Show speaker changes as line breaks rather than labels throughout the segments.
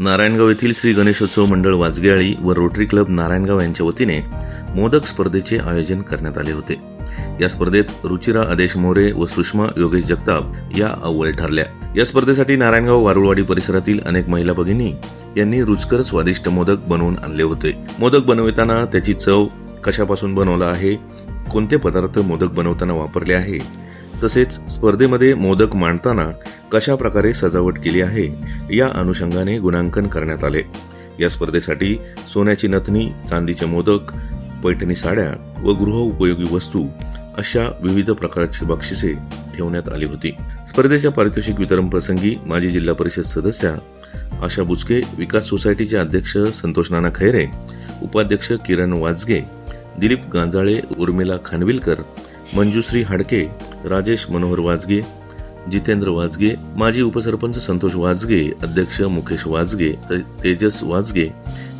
नारायणगाव येथील श्री गणेशोत्सव मंडळ वाजगेआळी व रोटरी क्लब नारायणगाव यांच्या वतीने मोदक स्पर्धेचे आयोजन करण्यात आले होते. या स्पर्धेत रुचिरा आदेश मोरे व सुषमा योगेश जगताप या अव्वल ठरल्या. या स्पर्धेसाठी नारायणगाव वारुळवाडी परिसरातील अनेक महिला भगिनी यांनी रुचकर स्वादिष्ट मोदक बनवून आणले होते. मोदक बनविताना त्याची चव कशापासून बनवला आहे कोणते पदार्थ मोदक बनवताना वापरले आहे तसेच स्पर्धेमध्ये मोदक मांडताना कशा प्रकारे सजावट केली आहे या अनुषंगाने गुणांकन करण्यात आले. या स्पर्धेसाठी सोन्याची नथनी चांदीचे मोदक पैठणी साड्या व गृहउपयोगी वस्तू अशा विविध प्रकारची बक्षिसे ठेवण्यात आली होती. स्पर्धेच्या पारितोषिक वितरण प्रसंगी माजी जिल्हा परिषद सदस्या आशा बुचके विकास सोसायटीचे अध्यक्ष संतोष नाना खैरे उपाध्यक्ष किरण वाजगे दिलीप गांजाळे उर्मिला खानविलकर मंजुश्री हाडके राजेश मनोहर वाजगे जितेंद्र वाजगे माजी उपसरपंच संतोष वाजगे अध्यक्ष मुकेश वाजगे तेजस वाजगे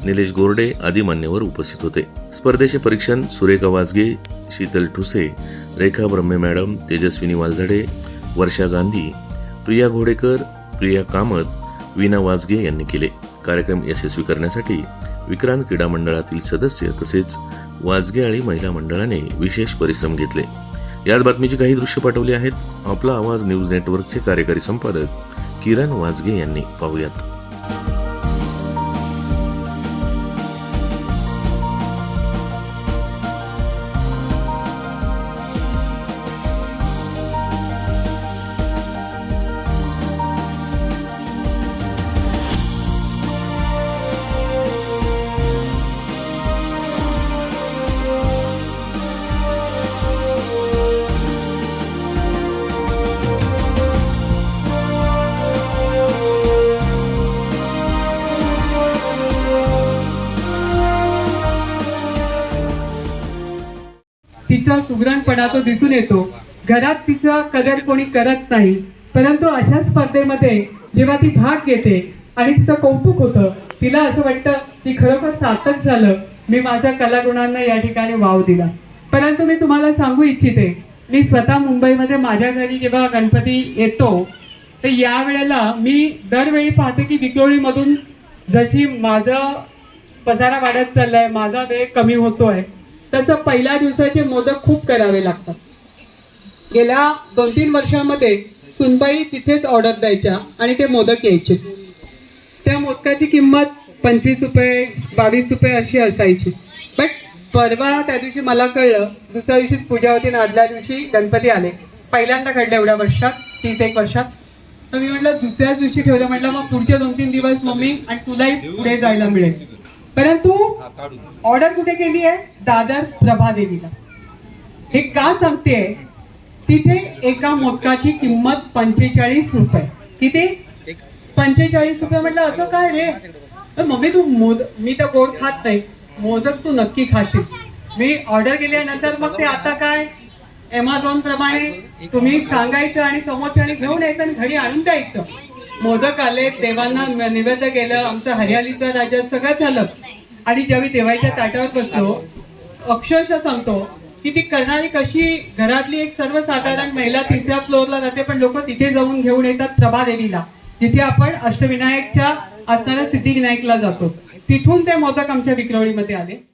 निलेश गोरडे आदी मान्यवर उपस्थित होते. स्पर्धेचे परीक्षण सुरेखा वाजगे शीतल ठुसे रेखा ब्रह्मे मॅडम तेजस्विनी वालझडे वर्षा गांधी प्रिया घोडेकर प्रिया कामत वीणा वाजगे यांनी केले. कार्यक्रम यशस्वी करण्यासाठी विक्रांत क्रीडा मंडळातील सदस्य तसेच वाजगे आणि महिला मंडळाने विशेष परिश्रम घेतले. याच बातमीची काही दृश्य पाठवली आहेत. आपला आवाज न्यूज नेटवर्कचे कार्यकारी संपादक किरण वाजगे यांनी पाहूयात.
तिचा सुगरणपणा तो दिसून येतो. घरात तिचा कदर कोणी करत नाही. परंतु अशा स्पर्धेमध्ये जेव्हा ती भाग घेते आणि तिचं कौतुक होतं तिला असं वाटतं की खरोखर सार्थक झालं. मी माझ्या कलागुणांना या ठिकाणी वाव दिला. परंतु मी तुम्हाला सांगू इच्छिते मी स्वतः मुंबईमध्ये माझ्या घरी जेव्हा गणपती येतो तर या वेळेला मी दरवेळी पाहते की विक्रोळीमधून जशी माझं पसारा वाढत चाललाय माझा वेग कमी होतोय. तसं पहिल्या दिवसाचे मोदक खूप करावे लागतात. गेल्या दोन तीन वर्षामध्ये सुनबाई तिथेच ऑर्डर द्यायच्या आणि ते मोदक यायचे. त्या मोदकाची किंमत पंचवीस रुपये बावीस रुपये अशी असायची. बट परवा त्या दिवशी मला कळलं दुसऱ्या दिवशीच पूजा होती आणि आदल्या दिवशी गणपती आले. पहिल्यांदा घडलं एवढ्या वर्षात तीस एक वर्षात. तर मी म्हटलं दुसऱ्याच दिवशी ठेवलं. म्हटलं मग पुढचे दोन तीन दिवस मम्मी आणि तुलाही पुढे जायला मिळेल. परंतु ऑर्डर कुठे केली आहे? दादर प्रभादेवीला. हे का सांगते? तिथे एका मोदकाची किंमत पंचेचाळीस रुपये. किती? पंचेचाळीस रुपये म्हटलं असं काय रे? तर मम्मी तू मोद मी तर गोड खात नाही. मोदक तू नक्की खाशील. मी ऑर्डर केल्यानंतर मग ते आता काय? एमेझॉन प्रमाणे तुम्ही सांगायचं आणि समोरच्याने घेऊन यायचं आणि घरी आणून द्यायचं. मोदक आले देवांना निवेद्य केलं आमचं हरियालीचं राज्यात सगळं झालं. आणि ज्यावेळी देवाच्या ताटावर बसलो अक्षरशः सांगतो की ती करणारी कशी घरातली एक सर्वसाधारण महिला तिसऱ्या फ्लोअरला जाते पण लोक तिथे जाऊन घेऊन येतात प्रभा देवीला. जिथे आपण अष्टविनायकच्या असणाऱ्या सिद्धिविनायकला जातो. तिथून ते मोदक आमच्या विक्रवळीमध्ये आले.